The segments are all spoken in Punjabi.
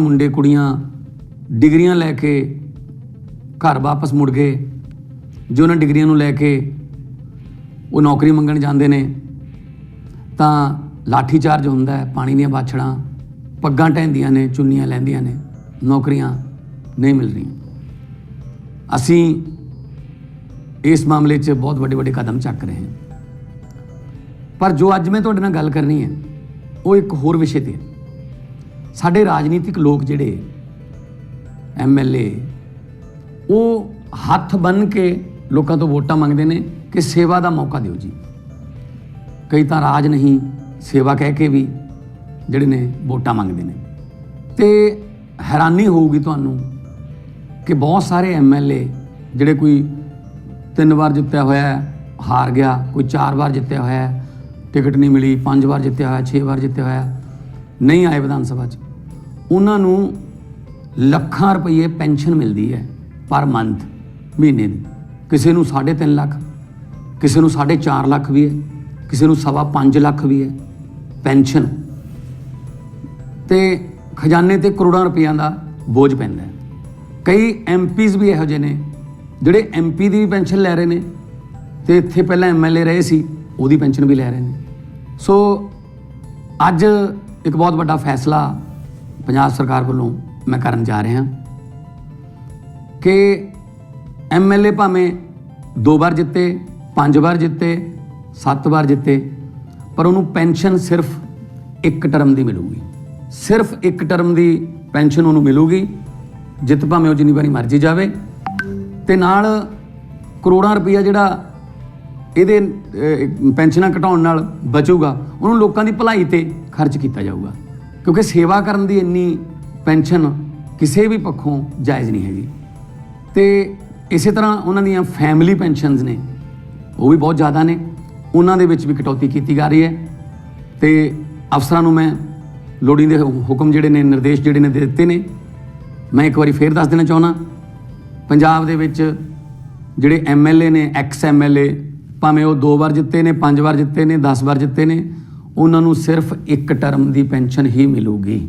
ਮੁੰਡੇ ਕੁੜੀਆਂ ਡਿਗਰੀਆਂ ਲੈ ਕੇ ਘਰ ਵਾਪਸ ਮੁੜ ਗਏ। ਜੋ ਉਹਨਾਂ ਡਿਗਰੀਆਂ ਨੂੰ ਲੈ ਕੇ ਉਹ ਨੌਕਰੀ ਮੰਗਣ ਜਾਂਦੇ ਨੇ, ਤਾਂ ਲਾਠੀ ਚਾਰਜ ਹੁੰਦਾ ਹੈ, ਪਾਣੀ ਦੀਆਂ ਬਾਛੜਾਂ, ਪੱਗਾਂ ਟਹਿੰਦੀਆਂ ਨੇ, ਚੁੰਨੀਆਂ ਲੈਂਦੀਆਂ ਨੇ, ਨੌਕਰੀਆਂ ਨਹੀਂ ਮਿਲ ਰਹੀਆਂ। ਅਸੀਂ ਇਸ ਮਾਮਲੇ 'ਚ ਬਹੁਤ ਵੱਡੇ ਵੱਡੇ ਕਦਮ ਚੱਕ ਰਹੇ ਹਾਂ। ਪਰ ਜੋ ਅੱਜ ਮੈਂ ਤੁਹਾਡੇ ਨਾਲ ਗੱਲ ਕਰਨੀ ਹੈ, ਉਹ ਇੱਕ ਹੋਰ ਵਿਸ਼ੇ ਤੇ ਹੈ। ਸਾਡੇ ਰਾਜਨੀਤਿਕ ਲੋਕ ਜਿਹੜੇ ਐਮਐਲਏ ਉਹ ਹੱਥ ਬੰਨ ਕੇ ਲੋਕਾਂ ਤੋਂ ਵੋਟਾਂ ਮੰਗਦੇ ਨੇ ਕਿ ਸੇਵਾ ਦਾ ਮੌਕਾ ਦਿਓ ਜੀ। ਕਈ ਤਾਂ ਰਾਜ ਨਹੀਂ, ਸੇਵਾ ਕਹਿ ਕੇ ਵੀ ਜਿਹੜੇ ਨੇ ਵੋਟਾਂ ਮੰਗਦੇ ਨੇ। ਤੇ ਹੈਰਾਨੀ ਹੋਊਗੀ ਤੁਹਾਨੂੰ ਕਿ ਬਹੁਤ ਸਾਰੇ ਐਮਐਲਏ ਜਿਹੜੇ ਕੋਈ ਤਿੰਨ ਵਾਰ ਜਿੱਤਿਆ ਹੋਇਆ ਹਾਰ ਗਿਆ, ਕੋਈ ਚਾਰ ਵਾਰ ਜਿੱਤਿਆ ਹੋਇਆ ਟਿਕਟ ਨਹੀਂ ਮਿਲੀ, ਪੰਜ ਵਾਰ ਜਿੱਤਿਆ ਹੋਇਆ, ਛੇ ਵਾਰ ਜਿੱਤਿਆ ਹੋਇਆ, ਨਹੀਂ ਆਏ ਵਿਧਾਨ ਸਭਾ 'ਚ। ਉਹਨਾਂ ਨੂੰ ਲੱਖਾਂ ਰੁਪਏ ਪੈਨਸ਼ਨ ਮਿਲਦੀ ਹੈ ਪਰ ਮੰਥ, ਮਹੀਨੇ ਦੀ। ਕਿਸੇ ਨੂੰ 3.5 ਲੱਖ, ਕਿਸੇ ਨੂੰ 4.5 ਲੱਖ ਵੀ ਹੈ, ਕਿਸੇ ਨੂੰ ਸਵਾ 5 ਲੱਖ ਵੀ ਹੈ ਪੈਨਸ਼ਨ। ਤੇ ਖਜ਼ਾਨੇ ਤੇ ਕਰੋੜਾਂ ਰੁਪਈਆਂ ਦਾ ਬੋਝ ਪੈਂਦਾ ਹੈ। ਕਈ ਐਮਪੀਜ਼ ਵੀ ਇਹੋ ਜਿਹੇ ਨੇ, ਜਿਹੜੇ ਐਮਪੀ ਦੀ ਵੀ ਪੈਨਸ਼ਨ ਲੈ ਰਹੇ ਨੇ ਤੇ ਇੱਥੇ ਪਹਿਲਾਂ ਐਮਐਲਏ ਰਹੇ ਸੀ, ਉਹਦੀ ਪੈਨਸ਼ਨ ਵੀ ਲੈ ਰਹੇ ਨੇ। ਸੋ ਅੱਜ ਇੱਕ ਬਹੁਤ ਵੱਡਾ ਫੈਸਲਾ ਪੰਜਾਬ ਸਰਕਾਰ ਵੱਲੋਂ ਮੈਂ ਕਰਨ ਜਾ ਰਿਹਾ ਕਿ ਐਮਐਲਏ ਭਾਵੇਂ ਦੋ ਵਾਰ ਜਿੱਤੇ, ਪੰਜ ਵਾਰ ਜਿੱਤੇ, ਸੱਤ ਵਾਰ ਜਿੱਤੇ, ਪਰ ਉਹਨੂੰ ਪੈਨਸ਼ਨ ਸਿਰਫ ਇੱਕ ਟਰਮ ਦੀ ਮਿਲੂਗੀ। ਸਿਰਫ ਇੱਕ ਟਰਮ ਦੀ ਪੈਨਸ਼ਨ ਉਹਨੂੰ ਮਿਲੂਗੀ, ਜਿੱਤ ਭਾਵੇਂ ਉਹ ਜਿੰਨੀ ਵਾਰੀ ਮਰਜ਼ੀ ਜਾਵੇ। ਤੇ ਨਾਲ ਕਰੋੜਾਂ ਰੁਪਈਆ ਜਿਹੜਾ ਇਹਦੇ ਪੈਨਸ਼ਨਾਂ ਘਟਾਉਣ ਨਾਲ ਬਚੂਗਾ, ਉਹਨੂੰ ਲੋਕਾਂ ਦੀ ਭਲਾਈ ਤੇ ਖਰਚ ਕੀਤਾ ਜਾਊਗਾ। ਕਿਉਂਕਿ ਸੇਵਾ ਕਰਨ ਦੀ ਇੰਨੀ ਪੈਨਸ਼ਨ ਕਿਸੇ ਵੀ ਪੱਖੋਂ ਜਾਇਜ਼ ਨਹੀਂ ਹੈਗੀ। ਤੇ ਇਸੇ ਤਰ੍ਹਾਂ ਉਹਨਾਂ ਦੀਆਂ ਫੈਮਿਲੀ ਪੈਨਸ਼ਨਸ ਨੇ, ਉਹ ਵੀ ਬਹੁਤ ਜ਼ਿਆਦਾ ਨੇ। ਉਹਨਾਂ ਦੇ ਵਿੱਚ ਵੀ ਕਟੌਤੀ ਕੀਤੀ ਜਾ ਰਹੀ ਹੈ। ਤੇ ਅਫਸਰਾਂ ਨੂੰ ਮੈਂ ਲੋੜੀਂਦੇ ਹੁਕਮ ਜਿਹੜੇ ਨੇ, ਨਿਰਦੇਸ਼ ਜਿਹੜੇ ਨੇ ਦੇ ਦਿੱਤੇ ਨੇ। ਮੈਂ ਇੱਕ ਵਾਰੀ ਫੇਰ ਦੱਸ ਦੇਣਾ ਚਾਹੁੰਦਾ, ਪੰਜਾਬ ਦੇ ਵਿੱਚ ਜਿਹੜੇ ਐਮਐਲਏ ਨੇ ਐਕਸ ਐਮਐਲਏ ਭਾਵੇਂ ਉਹ ਦੋ ਵਾਰ ਜਿੱਤੇ ਨੇ, ਪੰਜ ਵਾਰ ਜਿੱਤੇ ਨੇ 10 ਵਾਰ ਜਿੱਤੇ ਨੇ ਉਹਨਾਂ ਨੂੰ ਸਿਰਫ ਇੱਕ ਟਰਮ ਦੀ ਪੈਨਸ਼ਨ ਹੀ ਮਿਲੂਗੀ।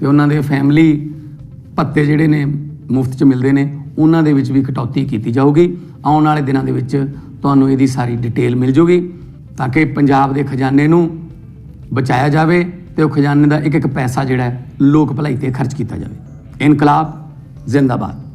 ਤੇ ਉਹਨਾਂ ਦੇ ਫੈਮਿਲੀ ਭੱਤੇ ਜਿਹੜੇ ਨੇ, ਮੁਫਤ 'ਚ ਮਿਲਦੇ ਨੇ, ਉਹਨਾਂ ਦੇ ਵਿੱਚ ਵੀ ਕਟੌਤੀ ਕੀਤੀ ਜਾਊਗੀ। ਆਉਣ ਵਾਲੇ ਦਿਨਾਂ ਦੇ ਵਿੱਚ ਤੁਹਾਨੂੰ ਇਹਦੀ ਸਾਰੀ ਡਿਟੇਲ ਮਿਲ ਜੂਗੀ, ਤਾਂ ਕਿ ਪੰਜਾਬ ਦੇ ਖਜ਼ਾਨੇ ਨੂੰ ਬਚਾਇਆ ਜਾਵੇ ਤੇ ਉਹ ਖਜ਼ਾਨੇ ਦਾ ਇੱਕ ਇੱਕ ਪੈਸਾ ਜਿਹੜਾ ਲੋਕ ਭਲਾਈ ਤੇ ਖਰਚ ਕੀਤਾ ਜਾਵੇ। ਇਨਕਲਾਬ ਜ਼ਿੰਦਾਬਾਦ।